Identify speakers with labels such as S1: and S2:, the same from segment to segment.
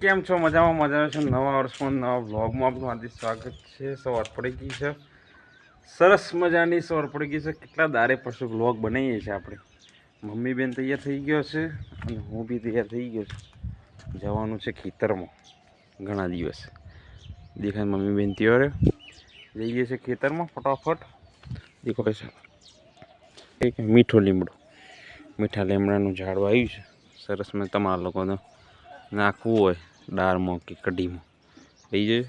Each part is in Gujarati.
S1: કેમ છો? મજામાં મજા છે? નવા વર્ષમાં નવા વ્લોગમાં આપનું હાર્દિક સ્વાગત છે. સવાર પડી ગઈ છે. સરસ મજાની સવાર પડી ગઈ છે. કેટલા દારે પછી વ્લોગ બનાવીએ છીએ આપણે? મમ્મી બેન તૈયાર થઈ ગયો છે અને હું બી તૈયાર થઈ ગયો છું. જવાનું છે ખેતરમાં ઘણા દિવસ. દેખાય મમ્મી બેન તૈયાર. જઈએ છીએ ખેતરમાં ફટાફટ. દેખાય છે એક મીઠો લીમડો. મીઠા લીમડાનું ઝાડવા આવ્યું છે. સરસ મેં તમારા લોકોને નાખવું હોય દાળમાં કે કઢીમાં. થઈ જઈએ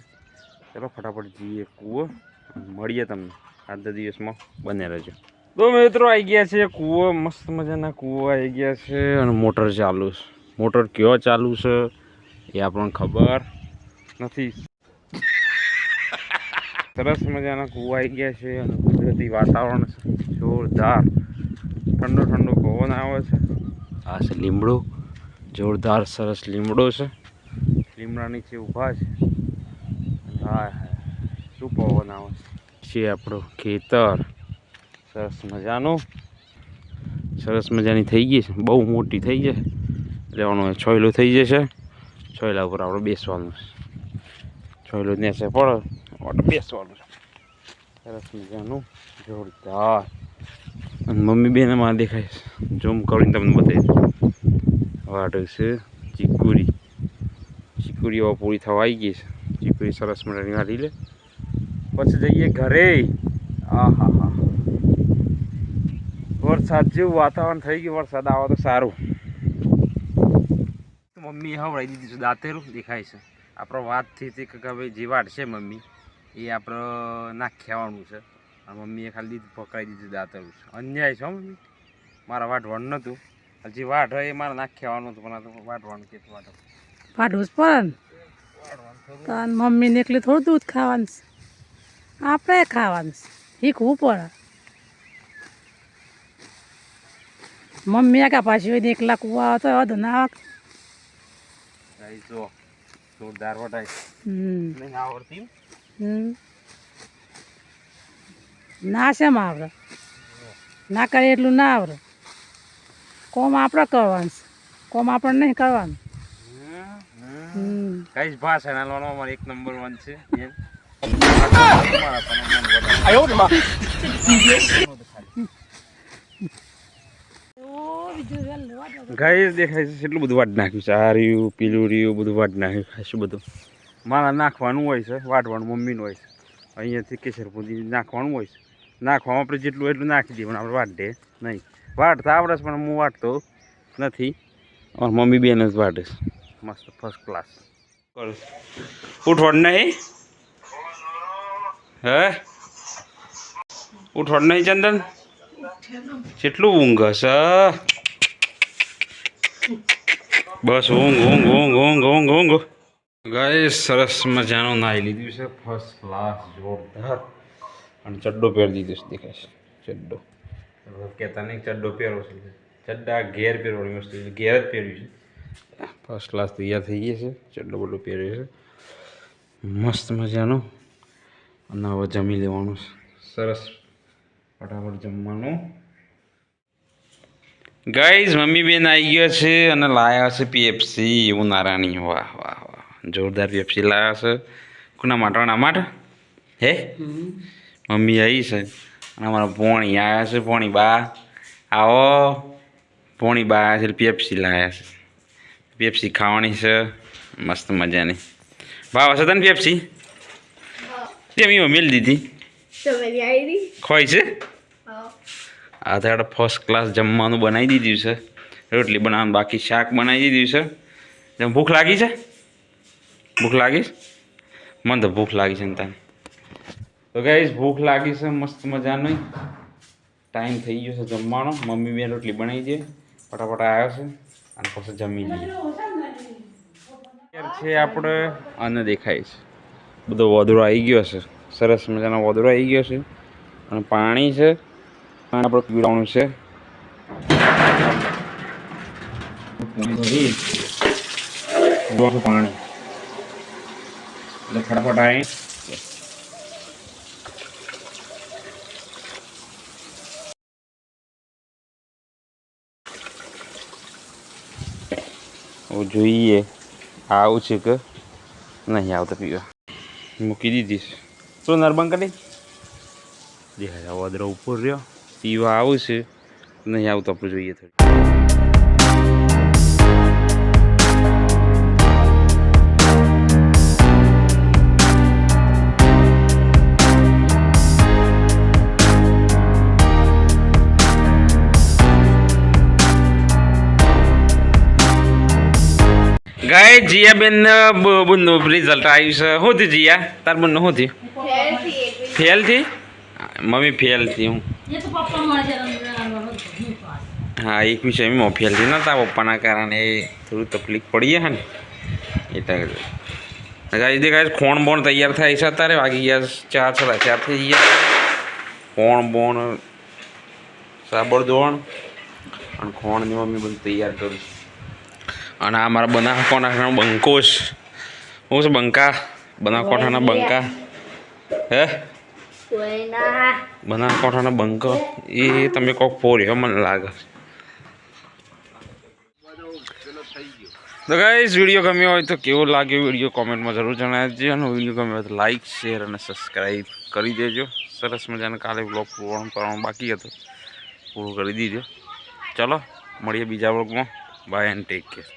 S1: ચલો ફટાફટ જઈએ કૂવો. મળીએ તમને. આજના દિવસમાં બને રહેજો. તો મિત્રો આવી ગયા છે કૂવો. મસ્ત મજાના કૂવો આવી ગયા છે અને મોટર ચાલુ છે. મોટર કયો ચાલુ છે એ આપણને ખબર નથી. સરસ મજાના કૂવા આવી ગયા છે અને કુદરતી વાતાવરણ છે. જોરદાર. ઠંડો ઠંડો પવન આવે છે. આ છે લીમડો. જોરદાર સરસ લીમડો છે. લીમડા નીચે ઊભા છે. હા શું પવન આવે છે આપણું ખેતર. સરસ મજાનું. સરસ મજાની થઈ ગઈ છે. બહુ મોટી થઈ જાય રહેવાનું છોયલું થઈ જશે છોયલા ઉપર આપણે બેસવાનું છે. છોયલું નેસે પડે. બેસવાનું છે. સરસ મજાનું. જોરદાર. અને મમ્મી બેનમાં દેખાય ઝૂમ કરીને તમને બતાવી વાટ છે. ચીકુરી. ચીકુરી હવે પૂરી થવા આવી ગઈ છે. ચીકુરી સરસ મજાની વાળી લે. પછી જઈએ ઘરે. આ હા વરસાદ જેવું વાતાવરણ થઈ ગયું. વરસાદ આવે તો સારું. મમ્મી હવડાવી દીધી છે દાંતેરું. દેખાય છે. આપણો વાતથી તે કે ભાઈ જે વાટ છે મમ્મી, એ આપણે નાખ્યાવાનું છે. મમ્મીએ ખાલી પકડાઈ દીધું દાંતેરું છે. અન્યાય છે મમ્મી. મારા વાટવાનું નહોતું હજી વાટ હોય એ મારે નાખ્યાવાનું હતું પણ આ તો વાટવાનું કે
S2: પાડવું જ પડે ને. મમ્મી મમ્મીને એકલી થોડું દૂધ ખાવાનું છે. આપણે ખાવાનું છે. શીખવું પડે. મમ્મી આગા પાછી હોય ને એકલા કુવા આવે તો વધુ ના આવે.
S1: જો જોરદાર વટાય નહીં આવડતી
S2: ના શેમાં આવડે? ના કરે એટલું ના આવડે. કોમ આપણે કરવાનું છે. કોમ આપણે નહીં કરવાનું. હમ.
S1: કઈ ભાષા નાલવાનો અમારે એક નંબર વન છે. ગાય દેખાય છે એટલું બધું વાટ નાખ્યું છે. આ રહ્યું પીલું રહ્યું બધું વાટ નાખ્યું ખાસું બધું. મારા નાખવાનું હોય છે વાટવાનું મમ્મીનું હોય છે. અહીંયાથી કેસરપુરી નાખવાનું હોય છે. નાખવામાં આપણે જેટલું એટલું નાખી દઈએ પણ આપણે વાટ દે નહીં. વાટતા આવડે છે પણ હું વાટતો નથી. અમારી મમ્મી બેન જ વાટે છે. મસ્ત ફર્સ્ટ ક્લાસ ઉઠવડ નહીં. હે? ઉઠવાડ નહીં ચંદન. કેટલું ઊંઘ હશે? બસ ઊંઘ ઊંઘ ઊંઘ ઊંઘ ઊંઘ ઊંઘ. ગાય સરસ મજાનું નાહી લીધું છે. ફર્સ્ટ ક્લાસ જોરદાર. અને ચડ્ડો પહેરી દીધો છે દેખાય છે. ચડ્ડો. કહેતા નહીં ચડ્ડો પહેરો છે ચડ્ડા ઘેર પહેરવાની વસ્તુ છે ઘેર જ પહેર્યું છે. ફર્સ્ટ ક્લાસ તૈયાર થઈ ગયા છે ચડ્ડો બડ્ડો પહેર્યો છે. મસ્ત મજાનો અને હવે જમી લેવાનું સરસ. ફટાફટ જમવાનું. ગાઈઝ મમ્મી બેન આવી ગયા છે અને લાયા છે પીએફસી એવું નારાણી વાહ વાહ વાહ. જોરદાર પીએફસી લાવ્યા છે. કોના માટે? માટે? હે? મમ્મી આવી છે. અને અમારા ભોણી આવ્યા છે પોણી બા. આવો. ભોણી બા આવ્યા છે પેપ્સી લાવ્યા છે. પેપ્સી ખાવાની છે મસ્ત મજાની. ભાવ હશે તને પેપ્સી કેમ એમાં મેળ દીધી? ખોઈ છે? આ તો ફર્સ્ટ ક્લાસ જમવાનું બનાવી દીધું છે. રોટલી બનાવવાનું બાકી શાક બનાવી દીધું છે. ભૂખ લાગી છે? ભૂખ લાગી મને તો ભૂખ લાગી છે ને તને. તો ગાઈઝ ભૂખ લાગી છે, મસ્ત મજાની. ટાઈમ થઈ ગયો છે જમવાનો. મમ્મી બેન રોટલી બનાવી દે ફટાફટ આવ્યો છે અને પછી જમી લઈએ. છે આપણે અન્ન દેખાય છે. બધો વધરો આવી ગયો છે. સરસ મજાનો વધરો આવી ગયો છે. અને પાણી છે. પાણી આપણે પીવડાવવાનું છે. પાણી. એટલે ફટાફટ આવી જોઈએ. આવું છે કે નહીં આવતા પીવા. મૂકી દીધી છે. શું નરબંગ કરી? દેખાય વદરો ઉપર રહ્યો. પીવા આવું છે. નહીં આવતા આપણે જોઈએ થોડું. ગાય જીયાબેન બુનનું રિઝલ્ટ આવ્યું છે. શું થયું જીયા? તાર બુનનું શું થયું ફેલથી મમ્મી ફેલથી હું. હા, એક વિષયમાં ફેલથી નતા પપ્પાના કારણે થોડું તકલીફ પડી હે ને. એટલે ગાય દેખાય ખોણ બોણ તૈયાર થાય છે અત્યારે. વાગી ગયા ચાર સાડા ચાર થઈ ગયા. ખોણ બોણ સાબર ધોણ અને ખોણની મમ્મી બધું તૈયાર કરું અને આ મારા બના કોઠાના બંકો છે શું છે બંકા? બના કોઠાના બંકા. હે? બના કોઠાના બંકો. એ તમે કોક પોર્યો મને લાગે. તો ગાઈસ વીડિયો ગમ્યો હોય તો કેવો લાગ્યો વીડિયો કોમેન્ટમાં જરૂર જણાવજો અને વીડિયો ગમ્યો હોય તો લાઈક શેર અને સબસ્ક્રાઈબ કરી દેજો. સરસ મજાનો કાલે બ્લોગ પૂર્ણ કરવાનું બાકી હતું. પૂરું કરી દીધો. ચલો મળીએ બીજા બ્લોગમાં બાય એન્ડ ટેક કેર